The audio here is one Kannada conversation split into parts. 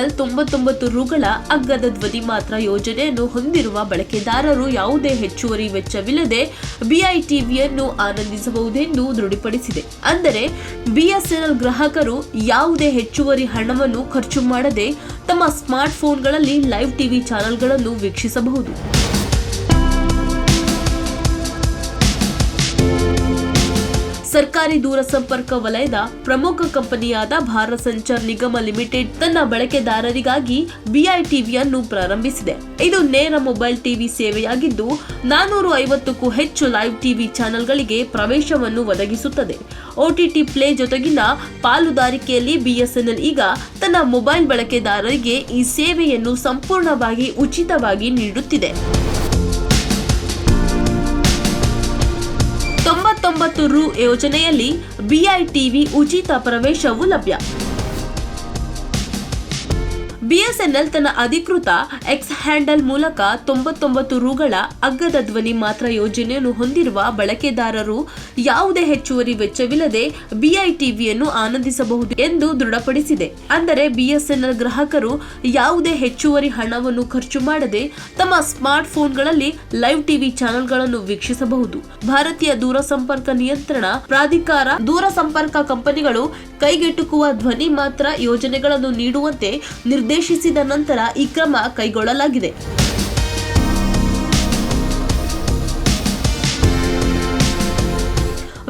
ಬಿಎಸ್ಎನ್ಎಲ್ ತೊಂಬತ್ತೊಂಬತ್ತು ರುಗಳ ಅಗ್ಗದ ಧ್ವನಿ ಮಾತ್ರ ಯೋಜನೆಯನ್ನು ಹೊಂದಿರುವ ಬಳಕೆದಾರರು ಯಾವುದೇ ಹೆಚ್ಚುವರಿ ವೆಚ್ಚವಿಲ್ಲದೆ ಬಿಐಟಿವಿಯನ್ನು ಆನಂದಿಸಬಹುದೆಂದು ದೃಢಪಡಿಸಿದೆ. ಅಂದರೆ ಬಿಎಸ್ಎನ್ಎಲ್ ಗ್ರಾಹಕರು ಯಾವುದೇ ಹೆಚ್ಚುವರಿ ಹಣವನ್ನು ಖರ್ಚು ಮಾಡದೆ ತಮ್ಮ ಸ್ಮಾರ್ಟ್ಫೋನ್ಗಳಲ್ಲಿ ಲೈವ್ ಟಿವಿ ಚಾನೆಲ್ಗಳನ್ನು ವೀಕ್ಷಿಸಬಹುದು. ಸರ್ಕಾರಿ ದೂರಸಂಪರ್ಕ ವಲಯದ ಪ್ರಮುಖ ಕಂಪನಿಯಾದ ಭಾರತ್ ಸಂಚಾರ್ ನಿಗಮ ಲಿಮಿಟೆಡ್ ತನ್ನ ಬಳಕೆದಾರರಿಗಾಗಿ ಬಿಐ ಟಿವಿಯನ್ನು ಪ್ರಾರಂಭಿಸಿದೆ. ಇದು ನೇರ ಮೊಬೈಲ್ ಟಿವಿ ಸೇವೆಯಾಗಿದ್ದು ನಾನೂರು ಐವತ್ತಕ್ಕೂ ಹೆಚ್ಚು ಲೈವ್ ಟಿವಿ ಚಾನೆಲ್ಗಳಿಗೆ ಪ್ರವೇಶವನ್ನು ಒದಗಿಸುತ್ತದೆ. ಓಟಿಟಿ ಪ್ಲೇ ಜೊತೆಗಿನ ಪಾಲುದಾರಿಕೆಯಲ್ಲಿ ಬಿಎಸ್ಎನ್ಎಲ್ ಈಗ ತನ್ನ ಮೊಬೈಲ್ ಬಳಕೆದಾರರಿಗೆ ಈ ಸೇವೆಯನ್ನು ಸಂಪೂರ್ಣವಾಗಿ ಉಚಿತವಾಗಿ ನೀಡುತ್ತಿದೆ. ತೊಂಬತ್ತೊಂಬತ್ತು ರು ಯೋಜನೆಯಲ್ಲಿ ಬಿಐಟಿವಿ ಉಚಿತ ಪ್ರವೇಶವೂ ಲಭ್ಯ. ಬಿಎಸ್ಎನ್ಎಲ್ ತನ್ನ ಅಧಿಕೃತ ಎಕ್ಸ್ ಹ್ಯಾಂಡಲ್ ಮೂಲಕ ತೊಂಬತ್ತೊಂಬತ್ತು ರುಗಳ ಅಗ್ಗದ ಧ್ವನಿ ಮಾತ್ರ ಯೋಜನೆಯನ್ನು ಹೊಂದಿರುವ ಬಳಕೆದಾರರು ಯಾವುದೇ ಹೆಚ್ಚುವರಿ ವೆಚ್ಚವಿಲ್ಲದೆ ಬಿಐಟಿವಿಯನ್ನು ಆನಂದಿಸಬಹುದು ಎಂದು ದೃಢಪಡಿಸಿದೆ. ಅಂದರೆ ಬಿಎಸ್ಎನ್ಎಲ್ ಗ್ರಾಹಕರು ಯಾವುದೇ ಹೆಚ್ಚುವರಿ ಹಣವನ್ನು ಖರ್ಚು ಮಾಡದೆ ತಮ್ಮ ಸ್ಮಾರ್ಟ್ ಫೋನ್ಗಳಲ್ಲಿ ಲೈವ್ ಟಿವಿ ಚಾನೆಲ್ಗಳನ್ನು ವೀಕ್ಷಿಸಬಹುದು. ಭಾರತೀಯ ದೂರಸಂಪರ್ಕ ನಿಯಂತ್ರಣ ಪ್ರಾಧಿಕಾರ ದೂರಸಂಪರ್ಕ ಕಂಪನಿಗಳು ಕೈಗೆಟುಕುವ ಧ್ವನಿ ಮಾತ್ರ ಯೋಜನೆಗಳನ್ನು ನೀಡುವಂತೆ ನಿರ್ದೇಶಿಸಿದ ನಂತರ ಈ ಕ್ರಮ ಕೈಗೊಳ್ಳಲಾಗಿದೆ.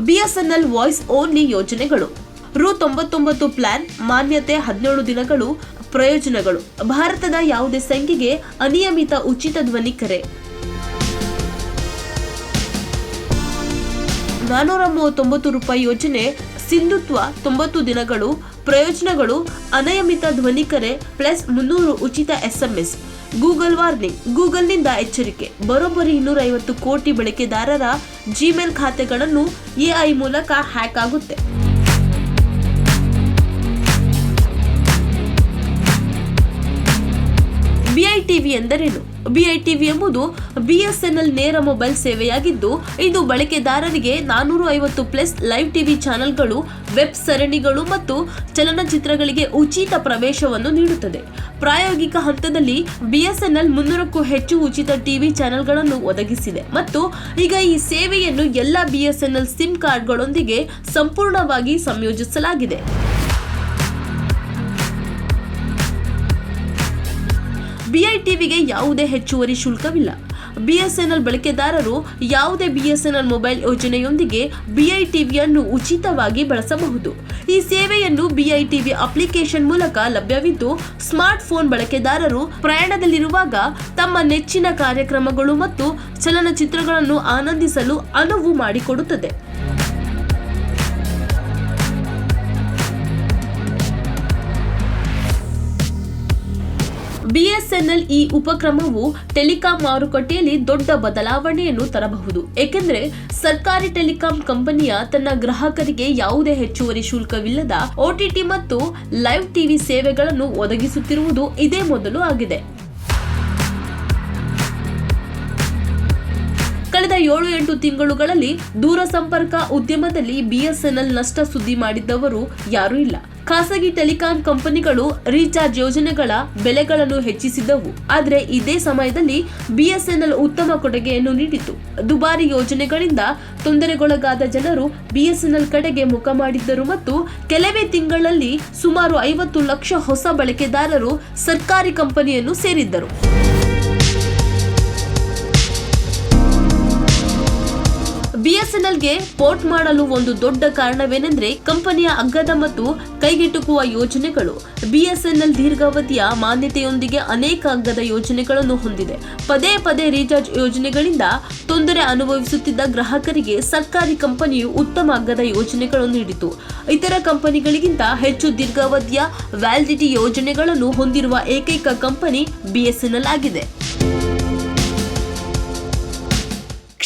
ಬಿಎಸ್ಎನ್ಎಲ್ ವಾಯ್ಸ್ ಓನ್ಲಿ ಯೋಜನೆಗಳು. ರು ತೊಂಬತ್ತೊಂಬತ್ತು ಪ್ಲಾನ್, ಮಾನ್ಯತೆ ಹದಿನೇಳು ದಿನಗಳು, ಪ್ರಯೋಜನಗಳು. ಭಾರತದ ಯಾವುದೇ ಸಂಖ್ಯೆಗೆ ಅನಿಯಮಿತ ಉಚಿತ ಧ್ವನಿ ಕರೆ. ನಾನೂರ ಮೂವತ್ತೊಂಬತ್ತು ರೂಪಾಯಿ ಯೋಜನೆ ಸಿಂಧುತ್ವ ತೊಂಬತ್ತು ದಿನಗಳು ಪ್ರಯೋಜನಗಳು, ಅನಿಯಮಿತ ಧ್ವನಿ ಕರೆ ಪ್ಲಸ್ ಮುನ್ನೂರು ಉಚಿತ ಎಸ್ಎಂಎಸ್ ಗೂಗಲ್ ವಾರ್ನಿಂಗ್, ಗೂಗಲ್ನಿಂದ ಎಚ್ಚರಿಕೆ. ಬರೋಬ್ಬರಿ ಇನ್ನೂರೈವತ್ತು ಕೋಟಿ ಬಳಕೆದಾರರ ಜಿಮೇಲ್ ಖಾತೆಗಳನ್ನು ಎಐ ಮೂಲಕ ಹ್ಯಾಕ್ ಆಗುತ್ತೆ. ಬಿಐಟಿವಿ ಎಂದರೇನು? ಬಿಐ ಟಿವಿ ಎಂಬುದು ಬಿಎಸ್ಎನ್ಎಲ್ ನೇರ ಮೊಬೈಲ್ ಸೇವೆಯಾಗಿದ್ದು, ಇದು ಬಳಕೆದಾರರಿಗೆ ನಾನೂರ ಐವತ್ತು ಪ್ಲಸ್ ಲೈವ್ ಟಿವಿ ಚಾನೆಲ್ಗಳು, ವೆಬ್ ಸರಣಿಗಳು ಮತ್ತು ಚಲನಚಿತ್ರಗಳಿಗೆ ಉಚಿತ ಪ್ರವೇಶವನ್ನು ನೀಡುತ್ತದೆ. ಪ್ರಾಯೋಗಿಕ ಹಂತದಲ್ಲಿ ಬಿಎಸ್ಎನ್ಎಲ್ ಮುನ್ನೂರಕ್ಕೂ ಹೆಚ್ಚು ಉಚಿತ ಟಿವಿ ಚಾನೆಲ್ಗಳನ್ನು ಒದಗಿಸಿದೆ ಮತ್ತು ಈಗ ಈ ಸೇವೆಯನ್ನು ಎಲ್ಲ ಬಿಎಸ್ಎನ್ಎಲ್ ಸಿಮ್ ಕಾರ್ಡ್ಗಳೊಂದಿಗೆ ಸಂಪೂರ್ಣವಾಗಿ ಸಂಯೋಜಿಸಲಾಗಿದೆ. ಬಿಐಟಿವಿಗೆ ಯಾವುದೇ ಹೆಚ್ಚುವರಿ ಶುಲ್ಕವಿಲ್ಲ. ಬಿಎಸ್ಎನ್ಎಲ್ ಬಳಕೆದಾರರು ಯಾವುದೇ ಬಿಎಸ್ಎನ್ಎಲ್ ಮೊಬೈಲ್ ಯೋಜನೆಯೊಂದಿಗೆ ಬಿಐಟಿವಿಯನ್ನು ಉಚಿತವಾಗಿ ಬಳಸಬಹುದು. ಈ ಸೇವೆಯನ್ನು ಬಿಐಟಿವಿ ಅಪ್ಲಿಕೇಶನ್ ಮೂಲಕ ಲಭ್ಯವಿದ್ದು, ಸ್ಮಾರ್ಟ್ ಫೋನ್ ಬಳಕೆದಾರರು ಪ್ರಯಾಣದಲ್ಲಿರುವಾಗ ತಮ್ಮ ನೆಚ್ಚಿನ ಕಾರ್ಯಕ್ರಮಗಳು ಮತ್ತು ಚಲನಚಿತ್ರಗಳನ್ನು ಆನಂದಿಸಲು ಅನುವು ಮಾಡಿಕೊಡುತ್ತದೆ. ಬಿಎಸ್ಎನ್ಎಲ್ ಈ ಉಪಕ್ರಮವು ಟೆಲಿಕಾಂ ಮಾರುಕಟ್ಟೆಯಲ್ಲಿ ದೊಡ್ಡ ಬದಲಾವಣೆಯನ್ನು ತರಬಹುದು. ಏಕೆಂದರೆ ಸರ್ಕಾರಿ ಟೆಲಿಕಾಂ ಕಂಪನಿಯ ತನ್ನ ಗ್ರಾಹಕರಿಗೆ ಯಾವುದೇ ಹೆಚ್ಚುವರಿ ಶುಲ್ಕವಿಲ್ಲದ ಒಟಿಟಿ ಮತ್ತು ಲೈವ್ ಟಿವಿ ಸೇವೆಗಳನ್ನು ಒದಗಿಸುತ್ತಿರುವುದು ಇದೇ ಮೊದಲು ಆಗಿದೆ. ಕಳೆದ ಏಳು ಎಂಟು ತಿಂಗಳುಗಳಲ್ಲಿ ದೂರಸಂಪರ್ಕ ಉದ್ಯಮದಲ್ಲಿ ಬಿಎಸ್ಎನ್ಎಲ್ ನಷ್ಟ ಸುದ್ದಿ ಮಾಡಿದ್ದವರು ಯಾರೂ ಇಲ್ಲ. ಖಾಸಗಿ ಟೆಲಿಕಾಂ ಕಂಪನಿಗಳು ರೀಚಾರ್ಜ್ ಯೋಜನೆಗಳ ಬೆಲೆಗಳನ್ನು ಹೆಚ್ಚಿಸಿದ್ದವು. ಆದರೆ ಇದೇ ಸಮಯದಲ್ಲಿ ಬಿಎಸ್ಎನ್ಎಲ್ ಉತ್ತಮ ಕೊಡುಗೆಯನ್ನು ನೀಡಿತು ದುಬಾರಿ ಯೋಜನೆಗಳಿಂದ ತೊಂದರೆಗೊಳಗಾದ ಜನರು ಬಿಎಸ್ಎನ್ಎಲ್ ಕಡೆಗೆ ಮುಖ ಮಾಡಿದ್ದರು ಮತ್ತು ಕೆಲವೇ ತಿಂಗಳಲ್ಲಿ ಸುಮಾರು ಐವತ್ತು ಲಕ್ಷ ಹೊಸ ಬಳಕೆದಾರರು ಸರ್ಕಾರಿ ಕಂಪನಿಯನ್ನು ಸೇರಿದ್ದರು. ಬಿಎಸ್ಎನ್ಎಲ್ಗೆ ಪೋರ್ಟ್ ಮಾಡಲು ಒಂದು ದೊಡ್ಡ ಕಾರಣವೇನೆಂದರೆ ಕಂಪನಿಯ ಅಗ್ಗದ ಮತ್ತು ಕೈಗೆಟುಕುವ ಯೋಜನೆಗಳು. ಬಿಎಸ್ಎನ್ಎಲ್ ದೀರ್ಘಾವಧಿಯ ಮಾನ್ಯತೆಯೊಂದಿಗೆ ಅನೇಕ ಅಗ್ಗದ ಯೋಜನೆಗಳನ್ನು ಹೊಂದಿದೆ. ಪದೇ ಪದೇ ರೀಚಾರ್ಜ್ ಯೋಜನೆಗಳಿಂದ ತೊಂದರೆ ಅನುಭವಿಸುತ್ತಿದ್ದ ಗ್ರಾಹಕರಿಗೆ ಸರ್ಕಾರಿ ಕಂಪನಿಯು ಉತ್ತಮ ಅಗ್ಗದ ಯೋಜನೆಗಳನ್ನು ನೀಡಿತು. ಇತರ ಕಂಪನಿಗಳಿಗಿಂತ ಹೆಚ್ಚು ದೀರ್ಘಾವಧಿಯ ವ್ಯಾಲಿಡಿಟಿ ಯೋಜನೆಗಳನ್ನು ಹೊಂದಿರುವ ಏಕೈಕ ಕಂಪನಿ ಬಿಎಸ್ಎನ್ಎಲ್ ಆಗಿದೆ.